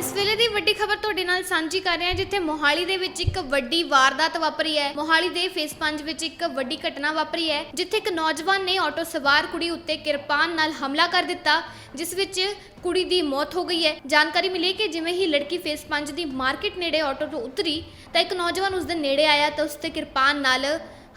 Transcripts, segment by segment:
ਇਸ ਵੇਲੇ ਦੀ ਵੱਡੀ ਖਬਰ ਤੁਹਾਡੇ ਨਾਲ ਸਾਂਝੀ ਕਰ ਰਹੇ ਹਾਂ, ਜਿੱਥੇ ਮੋਹਾਲੀ ਦੇ ਵਿੱਚ ਇੱਕ ਵੱਡੀ ਵਾਰਦਾਤ ਵਾਪਰੀ ਹੈ। ਮੋਹਾਲੀ ਦੇ ਫੇਸ 5 ਵਿੱਚ ਇੱਕ ਵੱਡੀ ਘਟਨਾ ਵਾਪਰੀ ਹੈ, ਜਿੱਥੇ ਇੱਕ ਨੌਜਵਾਨ ਨੇ ਆਟੋ ਸਵਾਰ ਕੁੜੀ ਉੱਤੇ ਕਿਰਪਾਨ ਨਾਲ ਹਮਲਾ ਕਰ ਦਿੱਤਾ, ਜਿਸ ਵਿੱਚ ਕੁੜੀ ਦੀ ਮੌਤ ਹੋ ਗਈ ਹੈ। ਜਾਣਕਾਰੀ ਮਿਲੀ ਕਿ ਜਿਵੇਂ ਹੀ ਲੜਕੀ ਫੇਸ 5 ਦੀ ਮਾਰਕੀਟ ਨੇੜੇ ਆਟੋ ਤੋਂ ਉਤਰੀ, ਤਾਂ ਇੱਕ ਨੌਜਵਾਨ ਉਸ ਦੇ ਨੇੜੇ ਆਇਆ, ਤਾਂ ਉਸ ਤੇ ਕਿਰਪਾਨ ਨਾਲ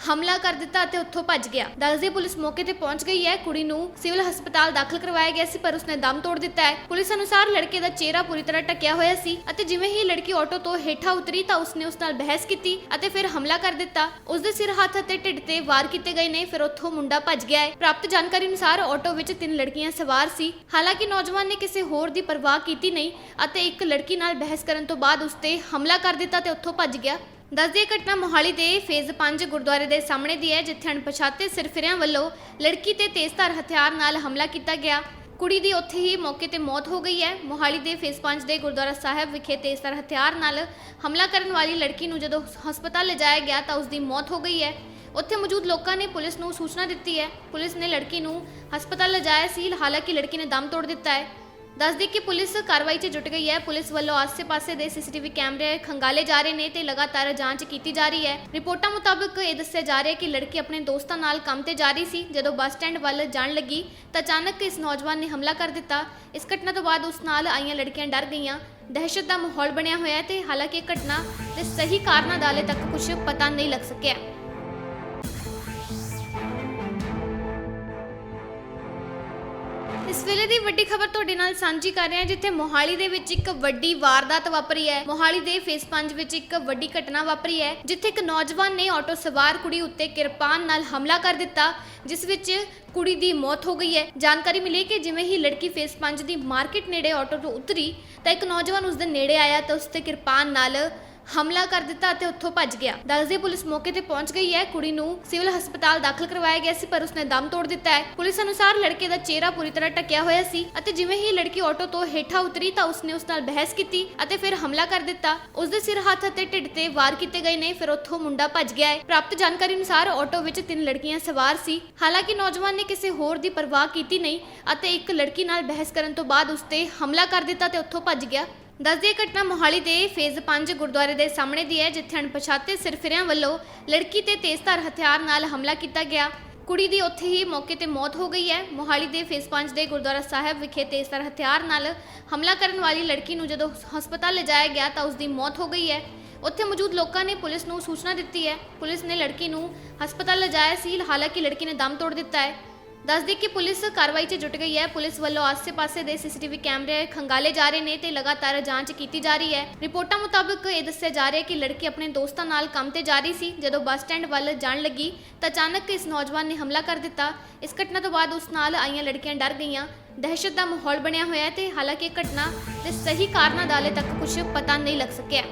ਹਮਲਾ ਕਰ ਦਿੱਤਾ ਅਤੇ ਉੱਥੋਂ ਭੱਜ ਗਿਆ। ਦੱਸਦੀ ਪੁਲਿਸ ਮੌਕੇ ਤੇ ਪਹੁੰਚ ਗਈ ਹੈ। ਕੁੜੀ ਨੂੰ ਸਿਵਲ ਹਸਪਤਾਲ ਦਾਖਲ ਕਰਵਾਇਆ ਗਿਆ ਸੀ, ਪਰ ਉਸਨੇ ਦਮ ਤੋੜ ਦਿੱਤਾ ਹੈ। ਪੁਲਿਸ ਅਨੁਸਾਰ ਲੜਕੇ ਦਾ ਚਿਹਰਾ ਪੂਰੀ ਤਰ੍ਹਾਂ ਢੱਕਿਆ ਹੋਇਆ ਸੀ ਅਤੇ ਜਿਵੇਂ ਹੀ ਲੜਕੀ ਆਟੋ ਤੋਂ ਹੇਠਾਂ ਉਤਰੀ ਤਾਂ ਉਸਨੇ ਉਸ ਨਾਲ ਬਹਿਸ ਕੀਤੀ ਅਤੇ ਫਿਰ ਹਮਲਾ ਕਰ ਦਿੱਤਾ। ਉਸਦੇ ਸਿਰ ਹੱਥ ਅਤੇ ਢਿੱਡ ਤੇ ਵਾਰ ਕੀਤੇ ਗਏ ਨੇ, ਫਿਰ ਉੱਥੋਂ ਮੁੰਡਾ ਭੱਜ ਗਿਆ ਹੈ। ਪ੍ਰਾਪਤ ਜਾਣਕਾਰੀ ਅਨੁਸਾਰ ਆਟੋ ਵਿੱਚ ਤਿੰਨ ਲੜਕੀਆਂ ਸਵਾਰ ਸੀ। ਹਾਲਾਂਕਿ ਨੌਜਵਾਨ ਨੇ ਕਿਸੇ ਹੋਰ ਦੀ ਪਰਵਾਹ ਕੀਤੀ ਨਹੀਂ ਅਤੇ ਇੱਕ ਲੜਕੀ ਨਾਲ ਬਹਿਸ ਕਰਨ ਤੋਂ ਬਾਅਦ ਉਸ ਤੇ ਹਮਲਾ ਕਰ ਦਿੱਤਾ ਤੇ ਉੱਥੋਂ ਭੱਜ ਗਿਆ। ਦੱਸਦੀ ਇਹ ਘਟਨਾ ਮੋਹਾਲੀ ਦੇ ਫੇਜ਼ 5 ਗੁਰਦੁਆਰੇ ਦੇ ਸਾਹਮਣੇ ਦੀ ਹੈ, ਜਿੱਥੇ ਅਣਪਛਾਤੇ ਸਿਰਫਿਰਿਆਂ ਵੱਲੋਂ ਲੜਕੀ ਤੇ ਤੇਜ਼ਧਾਰ ਹਥਿਆਰ ਨਾਲ ਹਮਲਾ ਕੀਤਾ ਗਿਆ। ਕੁੜੀ ਦੀ ਉੱਥੇ ਹੀ ਮੌਕੇ ਤੇ ਮੌਤ ਹੋ ਗਈ ਹੈ। ਮੋਹਾਲੀ ਦੇ ਫੇਜ਼ 5 ਦੇ ਗੁਰਦੁਆਰਾ ਸਾਹਿਬ ਵਿਖੇ ਤੇਜ਼ਧਾਰ ਹਥਿਆਰ ਨਾਲ ਹਮਲਾ ਕਰਨ ਵਾਲੀ ਲੜਕੀ ਨੂੰ ਜਦੋਂ ਹਸਪਤਾਲ ਲਿਜਾਇਆ ਗਿਆ ਤਾਂ ਉਸ ਦੀ ਮੌਤ ਹੋ ਗਈ ਹੈ। ਉੱਥੇ ਮੌਜੂਦ ਲੋਕਾਂ ਨੇ ਪੁਲਿਸ ਨੂੰ ਸੂਚਨਾ ਦਿੱਤੀ ਹੈ। ਪੁਲਿਸ ਨੇ ਲੜਕੀ ਨੂੰ ਹਸਪਤਾਲ ਲਿਜਾਇਆ ਸੀ। ਹਾਲਾਂਕਿ ਲੜਕੀ ਨੇ ਦਮ ਤੋੜ ਦਿੱਤਾ ਹੈ। ਦੱਸਦੀ ਕਿ ਪੁਲਿਸ ਕਾਰਵਾਈ 'ਚ ਜੁਟ ਗਈ ਹੈ। ਪੁਲਿਸ ਵੱਲੋਂ ਆਸ-ਪਾਸੇ ਦੇ ਸੀਸੀਟੀਵੀ ਕੈਮਰੇ ਖੰਗਾਲੇ ਜਾ ਰਹੇ ਨੇ ਤੇ ਲਗਾਤਾਰ ਜਾਂਚ ਕੀਤੀ ਜਾ ਰਹੀ ਹੈ। ਰਿਪੋਰਟਾਂ ਮੁਤਾਬਕ ਇਹ ਦੱਸਿਆ ਜਾ ਰਿਹਾ ਹੈ ਕਿ ਲੜਕੀ ਆਪਣੇ ਦੋਸਤਾਂ ਨਾਲ ਕੰਮ ਤੇ ਜਾ ਰਹੀ ਸੀ। ਜਦੋਂ ਬੱਸ ਸਟੈਂਡ ਵੱਲ ਜਾਣ ਲੱਗੀ ਤਾਂ ਅਚਾਨਕ ਇਸ ਨੌਜਵਾਨ ਨੇ ਹਮਲਾ ਕਰ ਦਿੱਤਾ। ਇਸ ਘਟਨਾ ਤੋਂ ਬਾਅਦ ਉਸ ਨਾਲ ਆਈਆਂ ਲੜਕੀਆਂ ਡਰ ਗਈਆਂ। ਦਹਿਸ਼ਤ ਦਾ ਮਾਹੌਲ ਬਣਿਆ ਹੋਇਆ ਹੈ ਤੇ ਹਾਲਾਂਕਿ ਇਹ ਘਟਨਾ ਦੇ ਸਹੀ ਕਾਰਨਾਂ ਦਾ ਹਾਲੇ ਤੱਕ ਕੁਝ ਪਤਾ ਨਹੀਂ ਲੱਗ ਸਕਿਆ। ਇਸ ਵੇਲੇ ਦੀ ਵੱਡੀ ਖਬਰ ਤੁਹਾਡੇ ਨਾਲ ਸਾਂਝੀ ਕਰ ਰਹੇ ਹਾਂ, ਜਿੱਥੇ ਮੋਹਾਲੀ ਦੇ ਵਿੱਚ ਇੱਕ ਵੱਡੀ ਵਾਰਦਾਤ ਵਾਪਰੀ ਹੈ। ਮੋਹਾਲੀ ਦੇ ਫੇਸ 5 ਵਿੱਚ ਇੱਕ ਵੱਡੀ ਘਟਨਾ ਵਾਪਰੀ ਹੈ, ਜਿੱਥੇ ਇੱਕ ਨੌਜਵਾਨ ਨੇ ਆਟੋ ਸਵਾਰ ਕੁੜੀ ਉੱਤੇ ਕਿਰਪਾਨ ਨਾਲ ਹਮਲਾ ਕਰ ਦਿੱਤਾ, ਜਿਸ ਵਿੱਚ ਕੁੜੀ ਦੀ ਮੌਤ ਹੋ ਗਈ ਹੈ। ਜਾਣਕਾਰੀ ਮਿਲੀ ਕਿ ਜਿਵੇਂ ਹੀ ਲੜਕੀ ਫੇਸ 5 ਦੀ ਮਾਰਕੀਟ ਨੇੜੇ ਆਟੋ ਤੋਂ ਉਤਰੀ, ਤਾਂ ਇੱਕ ਨੌਜਵਾਨ ਉਸ ਦੇ ਨੇੜੇ ਆਇਆ, ਤਾਂ ਉਸ ਤੇ ਕਿਰਪਾਨ ਨਾਲ ਹਮਲਾ ਕਰ ਦਿੱਤਾ ਅਤੇ ਉੱਥੋਂ ਭੱਜ ਗਿਆ। ਦੱਸਦੀ ਪੁਲਿਸ ਮੌਕੇ ਤੇ ਪਹੁੰਚ ਗਈ ਹੈ। ਕੁੜੀ ਨੂੰ ਸਿਵਲ ਹਸਪਤਾਲ ਦਾਖਲ ਕਰਵਾਇਆ ਗਿਆ ਸੀ, ਪਰ ਉਸਨੇ ਦਮ ਤੋੜ ਦਿੱਤਾ ਹੈ। ਪੁਲਿਸ ਅਨੁਸਾਰ ਲੜਕੇ ਦਾ ਚਿਹਰਾ ਪੂਰੀ ਤਰ੍ਹਾਂ ਢੱਕਿਆ ਹੋਇਆ ਸੀ ਅਤੇ ਜਿਵੇਂ ਹੀ ਲੜਕੀ ਆਟੋ ਤੋਂ ਹੇਠਾਂ ਉਤਰੀ ਤਾਂ ਉਸਨੇ ਉਸ ਨਾਲ ਬਹਿਸ ਕੀਤੀ ਅਤੇ ਫਿਰ ਹਮਲਾ ਕਰ ਦਿੱਤਾ। ਉਸਦੇ ਸਿਰ ਹੱਥ ਅਤੇ ਢਿੱਡ ਤੇ ਵਾਰ ਕੀਤੇ ਗਏ ਨੇ, ਫਿਰ ਉੱਥੋਂ ਮੁੰਡਾ ਭੱਜ ਗਿਆ ਹੈ। ਪ੍ਰਾਪਤ ਜਾਣਕਾਰੀ ਅਨੁਸਾਰ ਆਟੋ ਵਿੱਚ ਤਿੰਨ ਲੜਕੀਆਂ ਸਵਾਰ ਸੀ। ਹਾਲਾਂਕਿ ਨੌਜਵਾਨ ਨੇ ਕਿਸੇ ਹੋਰ ਦੀ ਪਰਵਾਹ ਕੀਤੀ ਨਹੀਂ ਅਤੇ ਇੱਕ ਲੜਕੀ ਨਾਲ ਬਹਿਸ ਕਰਨ ਤੋਂ ਬਾਅਦ ਉਸ ਤੇ ਹਮਲਾ ਕਰ ਦਿੱਤਾ ਤੇ ਉੱਥੋਂ ਭੱਜ ਗਿਆ। ਦੱਸਦੀ ਇਹ ਘਟਨਾ ਮੋਹਾਲੀ ਦੇ ਫੇਜ਼ 5 ਗੁਰਦੁਆਰੇ ਦੇ ਸਾਹਮਣੇ ਦੀ ਹੈ, ਜਿੱਥੇ ਅਣਪਛਾਤੇ ਸਿਰਫਿਰਿਆਂ ਵੱਲੋਂ ਲੜਕੀ ਤੇ ਤੇਜ਼ਧਾਰ ਹਥਿਆਰ ਨਾਲ ਹਮਲਾ ਕੀਤਾ ਗਿਆ। ਕੁੜੀ ਦੀ ਉੱਥੇ ਹੀ ਮੌਕੇ ਤੇ ਮੌਤ ਹੋ ਗਈ ਹੈ। ਮੋਹਾਲੀ ਦੇ ਫੇਜ਼ 5 ਦੇ ਗੁਰਦੁਆਰਾ ਸਾਹਿਬ ਵਿਖੇ ਤੇਜ਼ਧਾਰ ਹਥਿਆਰ ਨਾਲ ਹਮਲਾ ਕਰਨ ਵਾਲੀ ਲੜਕੀ ਨੂੰ ਜਦੋਂ ਹਸਪਤਾਲ ਲਿਜਾਇਆ ਗਿਆ ਤਾਂ ਉਸ ਦੀ ਮੌਤ ਹੋ ਗਈ ਹੈ। ਉੱਥੇ ਮੌਜੂਦ ਲੋਕਾਂ ਨੇ ਪੁਲਿਸ ਨੂੰ ਸੂਚਨਾ ਦਿੱਤੀ ਹੈ। ਪੁਲਿਸ ਨੇ ਲੜਕੀ ਨੂੰ ਹਸਪਤਾਲ ਲਿਜਾਇਆ ਸੀ। ਹਾਲਾਂਕਿ ਲੜਕੀ ਨੇ ਦਮ ਤੋੜ ਦਿੱਤਾ ਹੈ। ਦੱਸਦੀ ਕਿ ਪੁਲਿਸ ਕਾਰਵਾਈ 'ਚ ਜੁਟ ਗਈ ਹੈ। ਪੁਲਿਸ ਵੱਲੋਂ ਆਸ-ਪਾਸੇ ਦੇ ਸੀਸੀਟੀਵੀ ਕੈਮਰੇ ਖੰਗਾਲੇ ਜਾ ਰਹੇ ਨੇ ਤੇ ਲਗਾਤਾਰ ਜਾਂਚ ਕੀਤੀ ਜਾ ਰਹੀ ਹੈ। ਰਿਪੋਰਟਾਂ ਮੁਤਾਬਕ ਇਹ ਦੱਸਿਆ ਜਾ ਰਿਹਾ ਹੈ ਕਿ ਲੜਕੀ ਆਪਣੇ ਦੋਸਤਾਂ ਨਾਲ ਕੰਮ ਤੇ ਜਾ ਰਹੀ ਸੀ। ਜਦੋਂ ਬੱਸ ਸਟੈਂਡ ਵੱਲ ਜਾਣ ਲੱਗੀ ਤਾਂ ਅਚਾਨਕ ਇਸ ਨੌਜਵਾਨ ਨੇ ਹਮਲਾ ਕਰ ਦਿੱਤਾ। ਇਸ ਘਟਨਾ ਤੋਂ ਬਾਅਦ ਉਸ ਨਾਲ ਆਈਆਂ ਲੜਕੀਆਂ ਡਰ ਗਈਆਂ। ਦਹਿਸ਼ਤ ਦਾ ਮਾਹੌਲ ਬਣਿਆ ਹੋਇਆ ਹੈ ਤੇ ਹਾਲਾਂਕਿ ਇਹ ਘਟਨਾ ਦੇ ਸਹੀ ਕਾਰਨਾਂ ਦਾ ਹਾਲੇ ਤੱਕ ਕੁਝ ਪਤਾ ਨਹੀਂ ਲੱਗ ਸਕਿਆ।